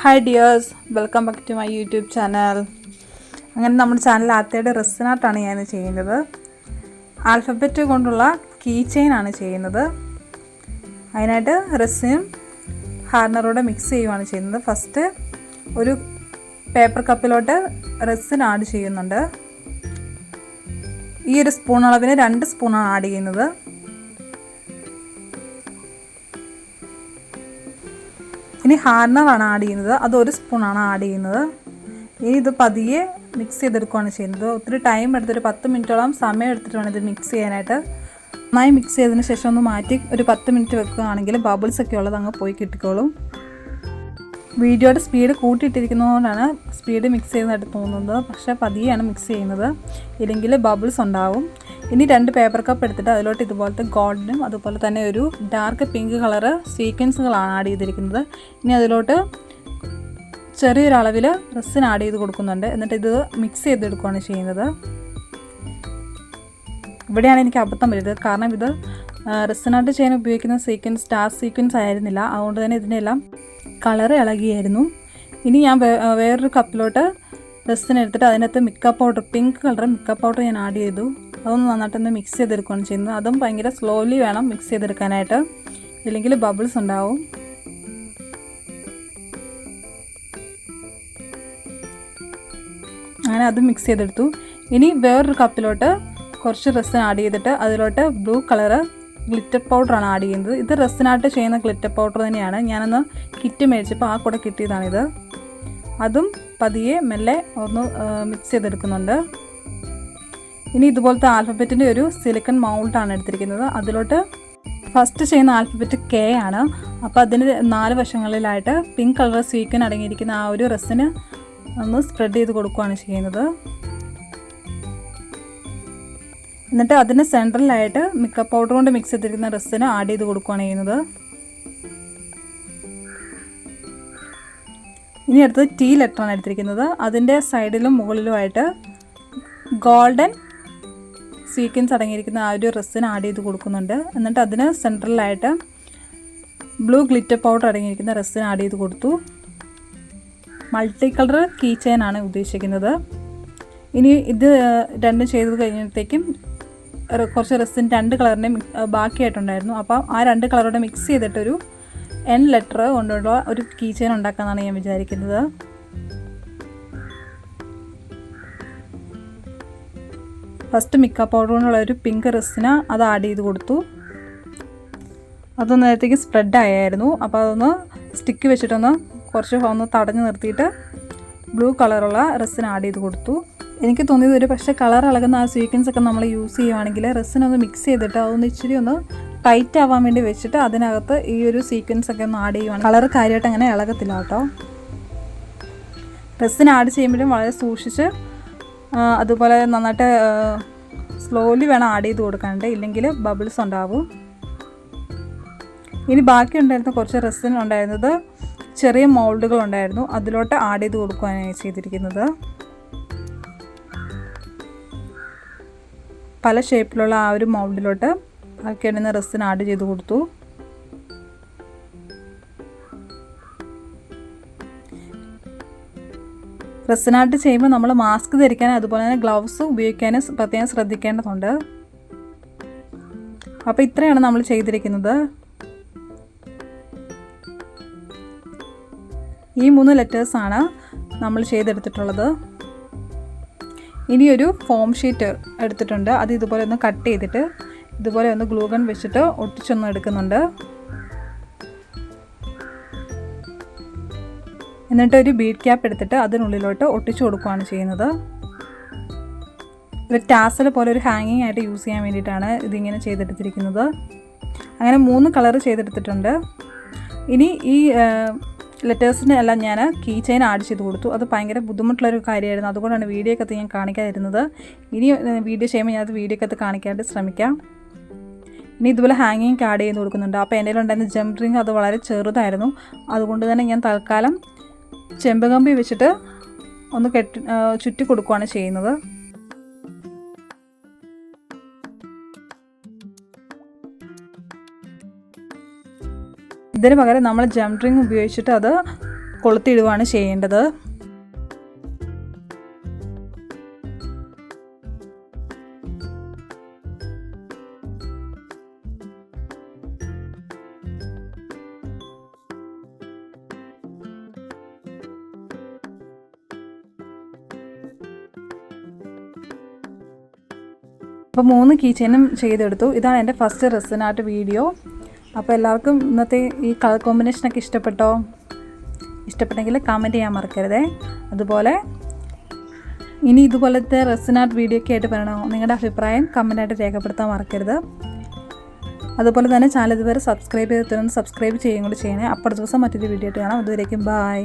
Hi dears welcome back to my YouTube channel അങ്ങനെ നമ്മുടെ channel ആത്തയുടെ റെസിനാർട്ടാണ് ഞാൻ ചെയ്യുന്നത്. ആൽഫബറ്റ് കൊണ്ടുള്ള കീ ആണ് ചെയ്യുന്നത്. അതിനായിട്ട് റെസിനും ഹാർണറോടെ മിക്സ് ചെയ്യുവാണ് ചെയ്യുന്നത്. ഫസ്റ്റ് ഒരു പേപ്പർ കപ്പിലോട്ട് റെസിൻ ആഡ് ചെയ്യുന്നുണ്ട്. ഈ ഒരു സ്പൂൺ അളവിന് രണ്ട് സ്പൂണാണ് ആഡ് ചെയ്യുന്നത്. ഇനി ഹാർണറാണ് ആഡ് ചെയ്യുന്നത്. അത് ഒരു സ്പൂണാണ് ആഡ് ചെയ്യുന്നത്. ഇനി ഇത് പതിയെ മിക്സ് ചെയ്തെടുക്കുകയാണ് ചെയ്യുന്നത്. ഒത്തിരി ടൈം എടുത്തൊരു പത്ത് മിനിറ്റോളം സമയം എടുത്തിട്ട് വേണം ഇത് മിക്സ് ചെയ്യാനായിട്ട്. നന്നായി മിക്സ് ചെയ്തതിന് ശേഷം ഒന്ന് മാറ്റി ഒരു പത്ത് മിനിറ്റ് വെക്കുകയാണെങ്കിൽ ബബിൾസ് ഒക്കെ ഉള്ളത് അങ്ങ് പോയി കിട്ടിക്കോളും. വീഡിയോയുടെ സ്പീഡ് കൂട്ടിയിട്ടിരിക്കുന്നതുകൊണ്ടാണ് സ്പീഡ് മിക്സ് ചെയ്യുന്നതായിട്ട് തോന്നുന്നത്. പക്ഷേ പതിയെയാണ് മിക്സ് ചെയ്യുന്നത്. ഇല്ലെങ്കിൽ ബബിൾസ് ഉണ്ടാവും. ഇനി രണ്ട് പേപ്പർ കപ്പ് എടുത്തിട്ട് അതിലോട്ട് ഇതുപോലത്തെ ഗോൾഡനും അതുപോലെ തന്നെ ഒരു ഡാർക്ക് പിങ്ക് കളറ് സീക്വൻസുകളാണ് ആഡ് ചെയ്തിരിക്കുന്നത്. ഇനി അതിലോട്ട് ചെറിയൊരളവിൽ റെസിൻ ആഡ് ചെയ്ത് കൊടുക്കുന്നുണ്ട്. എന്നിട്ട് ഇത് മിക്സ് ചെയ്തെടുക്കുകയാണ് ചെയ്യുന്നത്. ഇവിടെയാണ് എനിക്ക് അബദ്ധം വരുന്നത്. കാരണം ഇത് റെസിനായിട്ട് ചെയ്യാൻ ഉപയോഗിക്കുന്ന സീക്വൻസ് സ്റ്റാർ സീക്വൻസ് ആയിരുന്നില്ല. അതുകൊണ്ട് തന്നെ ഇതിനെല്ലാം കളറ് ഇളകിയായിരുന്നു. ഇനി ഞാൻ വേറൊരു കപ്പിലോട്ട് റെസിൻ എടുത്തിട്ട് അതിനകത്ത് mica powder pink colour mica powder ഞാൻ ആഡ് ചെയ്തു. അതൊന്ന് നന്നായിട്ടൊന്ന് മിക്സ് ചെയ്തെടുക്കുകയാണ് ചെയ്യുന്നത്. അതും ഭയങ്കര സ്ലോലി വേണം മിക്സ് ചെയ്തെടുക്കാനായിട്ട്. ഇല്ലെങ്കിൽ ബബിൾസ് ഉണ്ടാവും. അങ്ങനെ അത് മിക്സ് ചെയ്തെടുത്തു. ഇനി വേറൊരു കപ്പിലോട്ട് കുറച്ച് റെസിൻ ആഡ് ചെയ്തിട്ട് അതിലോട്ട് ബ്ലൂ കളറ് ഗ്ലിറ്റർ പൗഡറാണ് ആഡ് ചെയ്യുന്നത്. ഇത് റെസിനായിട്ട് ചെയ്യുന്ന ഗ്ലിറ്റർ പൗഡർ തന്നെയാണ്. ഞാനൊന്ന് കിറ്റ് മേടിച്ചപ്പോൾ ആ കൂടെ കിട്ടിയതാണിത്. അതും പതിയെ മെല്ലെ ഒന്ന് മിക്സ് ചെയ്തെടുക്കുന്നുണ്ട്. ഇനി ഇതുപോലത്തെ ആൽഫബറ്റിന്റെ ഒരു സിലിക്കൺ മൗൾട്ടാണ് എടുത്തിരിക്കുന്നത്. അതിലോട്ട് ഫസ്റ്റ് ചെയ്യുന്ന ആൽഫബറ്റ് കെ ആണ്. അപ്പോൾ അതിന് നാല് വശങ്ങളിലായിട്ട് പിങ്ക് കളർ സ്വീക്കൻ അടങ്ങിയിരിക്കുന്ന ആ ഒരു റെസിന് ഒന്ന് സ്പ്രെഡ് ചെയ്ത് കൊടുക്കുകയാണ് ചെയ്യുന്നത്. എന്നിട്ട് അതിന് സെൻട്രലായിട്ട് മിക്ക പൗഡർ കൊണ്ട് മിക്സ് ചെയ്തിരിക്കുന്ന ഡ്രസ്സിന് ആഡ് ചെയ്ത് കൊടുക്കുകയാണ് ചെയ്യുന്നത്. ഇനി അടുത്തത് ടീ ലെറ്ററാണ് എടുത്തിരിക്കുന്നത്. അതിന്റെ സൈഡിലും മുകളിലുമായിട്ട് ഗോൾഡൻ സീക്വൻസ് അടങ്ങിയിരിക്കുന്ന ആ ഒരു ഡ്രസ്സിന് ആഡ് ചെയ്ത് കൊടുക്കുന്നുണ്ട്. എന്നിട്ട് അതിന് സെൻട്രലായിട്ട് ബ്ലൂ ഗ്ലിറ്റർ പൗഡർ അടങ്ങിയിരിക്കുന്ന ഡ്രസ്സിന് ആഡ് ചെയ്ത് കൊടുത്തു. മൾട്ടി കളർ കീ ചെയിൻ ആണ് ഉദ്ദേശിക്കുന്നത്. ഇനി ഇത് രണ്ടും ചെയ്ത് കഴിഞ്ഞപ്പോഴത്തേക്കും ഒരു കുറച്ച് റെസിൻ രണ്ട് കളറിന്റെ ബാക്കിയായിട്ടുണ്ടായിരുന്നു. അപ്പോൾ ആ രണ്ട് കളറോടെ മിക്സ് ചെയ്തിട്ടൊരു എൻ ലെറ്റർ കൊണ്ടുള്ള ഒരു കീ ചെയിൻ ഉണ്ടാക്കാമെന്നാണ് ഞാൻ വിചാരിക്കുന്നത്. ഫസ്റ്റ് മിക്ക പൗഡർ കൊണ്ടുള്ള ഒരു പിങ്ക് റെസിന് അത് ആഡ് ചെയ്ത് കൊടുത്തു. അതൊന്ന് നേരത്തേക്ക് സ്പ്രെഡ് ആയായിരുന്നു. അപ്പോൾ അതൊന്ന് സ്റ്റിക്ക് വെച്ചിട്ടൊന്ന് കുറച്ച് ഒന്ന് തടഞ്ഞു നിർത്തിയിട്ട് ബ്ലൂ കളറുള്ള റെസിന് ആഡ് ചെയ്ത് കൊടുത്തു. എനിക്ക് തോന്നിയത് ഒരു പക്ഷേ കളർ ഇളകുന്ന ആ സീക്വൻസ് ഒക്കെ നമ്മൾ യൂസ് ചെയ്യുവാണെങ്കിൽ റെസിൻ ഒന്ന് മിക്സ് ചെയ്തിട്ട് അതൊന്ന് ഇച്ചിരി ഒന്ന് ടൈറ്റ് ആവാൻ വേണ്ടി വെച്ചിട്ട് അതിനകത്ത് ഈ ഒരു സീക്വൻസ് ഒക്കെ ഒന്ന് ആഡ് ചെയ്യുവാണ്. കളർ കാര്യമായിട്ട് അങ്ങനെ ഇളകത്തില്ല കേട്ടോ. റെസിൻ ആഡ് ചെയ്യുമ്പോഴും വളരെ സൂക്ഷിച്ച് അതുപോലെ നന്നായിട്ട് സ്ലോലി വേണം ആഡ് ചെയ്ത് കൊടുക്കാനുണ്ട് ഇല്ലെങ്കിൽ ബബിൾസ് ഉണ്ടാവും. ഇനി ബാക്കി ഉണ്ടായിരുന്ന കുറച്ച് റെസിൻ ഉണ്ടായിരുന്നത് ചെറിയ മോൾഡുകൾ ഉണ്ടായിരുന്നു. അതിലോട്ട് ആഡ് ചെയ്ത് കൊടുക്കുകയാണ് ചെയ്തിരിക്കുന്നത്. പല ഷേപ്പിലുള്ള ആ ഒരു മൗണ്ടിലോട്ട് ബാക്കി ഇടുന്ന റെസിൻ ആഡ് ചെയ്ത് കൊടുത്തു. റെസിനായിട്ട് ചെയ്യുമ്പോൾ നമ്മൾ മാസ്ക് ധരിക്കാനും അതുപോലെ തന്നെ ഗ്ലൗസ് ഉപയോഗിക്കാനും പ്രത്യേകം ശ്രദ്ധിക്കേണ്ടതുണ്ട്. അപ്പോൾ ഇത്രയാണ് നമ്മൾ ചെയ്തിരിക്കുന്നത്. ഈ മൂന്ന് ലെറ്റേഴ്സാണ് നമ്മൾ ചെയ്തെടുത്തിട്ടുള്ളത്. ഇനിയൊരു ഫോം ഷീറ്റ് എടുത്തിട്ടുണ്ട്. അത് ഇതുപോലെ ഒന്ന് കട്ട് ചെയ്തിട്ട് ഇതുപോലെ ഒന്ന് ഗ്ലൂഗൺ വെച്ചിട്ട് ഒട്ടിച്ചൊന്ന് എടുക്കുന്നുണ്ട്. എന്നിട്ട് ഒരു ബീഡ് ക്യാപ്പ് എടുത്തിട്ട് അതിനുള്ളിലോട്ട് ഒട്ടിച്ചു കൊടുക്കുകയാണ് ചെയ്യുന്നത്. ഒരു ടാസൽ പോലെ ഒരു ഹാങ്ങിങ് ആയിട്ട് യൂസ് ചെയ്യാൻ വേണ്ടിയിട്ടാണ് ഇതിങ്ങനെ ചെയ്തെടുത്തിരിക്കുന്നത്. അങ്ങനെ മൂന്ന് കളർ ചെയ്തെടുത്തിട്ടുണ്ട്. ഇനി ഈ ലെറ്റേഴ്സിനെ എല്ലാം ഞാൻ കീ ചെയിൻ ആഡ് ചെയ്ത് കൊടുത്തു. അത് ഭയങ്കര ബുദ്ധിമുട്ടുള്ളൊരു കാര്യമായിരുന്നു. അതുകൊണ്ടാണ് വീഡിയോ ഒക്കെ ഞാൻ കാണിക്കാതിരുന്നത്. ഇനി വീഡിയോ ചെയ്യുമ്പോൾ ഞാനത് വീഡിയോ ഒക്കെ കാണിക്കാനായിട്ട് ശ്രമിക്കാം. ഇനി ഇതുപോലെ ഹാങ്ങിങ് ആഡ് ചെയ്ത് കൊടുക്കുന്നുണ്ട്. അപ്പോൾ എന്റെ ഉണ്ടായിരുന്ന ജംപ് റിങ് അത് വളരെ ചെറുതായിരുന്നു. അതുകൊണ്ട് തന്നെ ഞാൻ തൽക്കാലം ചെമ്പ് കമ്പി വെച്ചിട്ട് ഒന്ന് കെട്ടി ചുറ്റി കൊടുക്കുകയാണ് ചെയ്യുന്നത്. ഇതിന് പകരം നമ്മൾ ജം ഡ്രിങ്ക് ഉപയോഗിച്ചിട്ട് അത് കൊളുത്തിടുകയാണ് ചെയ്യേണ്ടത്. അപ്പോൾ മൂന്ന് കീ ചെയിനും ചെയ്തെടുത്തു. ഇതാണ് എന്റെ ഫസ്റ്റ് റെസിനാർട്ട് വീഡിയോ അപ്പോൾ എല്ലാവർക്കും ഇന്നത്തെ ഈ കളർ കോമ്പിനേഷനൊക്കെ ഇഷ്ടപ്പെട്ടോ? ഇഷ്ടപ്പെട്ടെങ്കിൽ കമന്റ് ചെയ്യാൻ മറക്കരുതേ. അതുപോലെ ഇനി ഇതുപോലത്തെ റെസിനാർട്ട് വീഡിയോ ഒക്കെ ആയിട്ട് പറയണോ നിങ്ങളുടെ അഭിപ്രായം കമന്റായിട്ട് രേഖപ്പെടുത്താൻ മറക്കരുത്. അതുപോലെ തന്നെ ചാനൽ ഇതുവരെ സബ്സ്ക്രൈബ് ചെയ്തിട്ടുണ്ടെന്ന് സബ്സ്ക്രൈബ് ചെയ്യുകയും കൂടി ചെയ്യണേ. അപ്പുറത്തെ ദിവസം മറ്റൊരു വീഡിയോ ആയിട്ട് കാണാം. അതുവരേക്കും ബായ്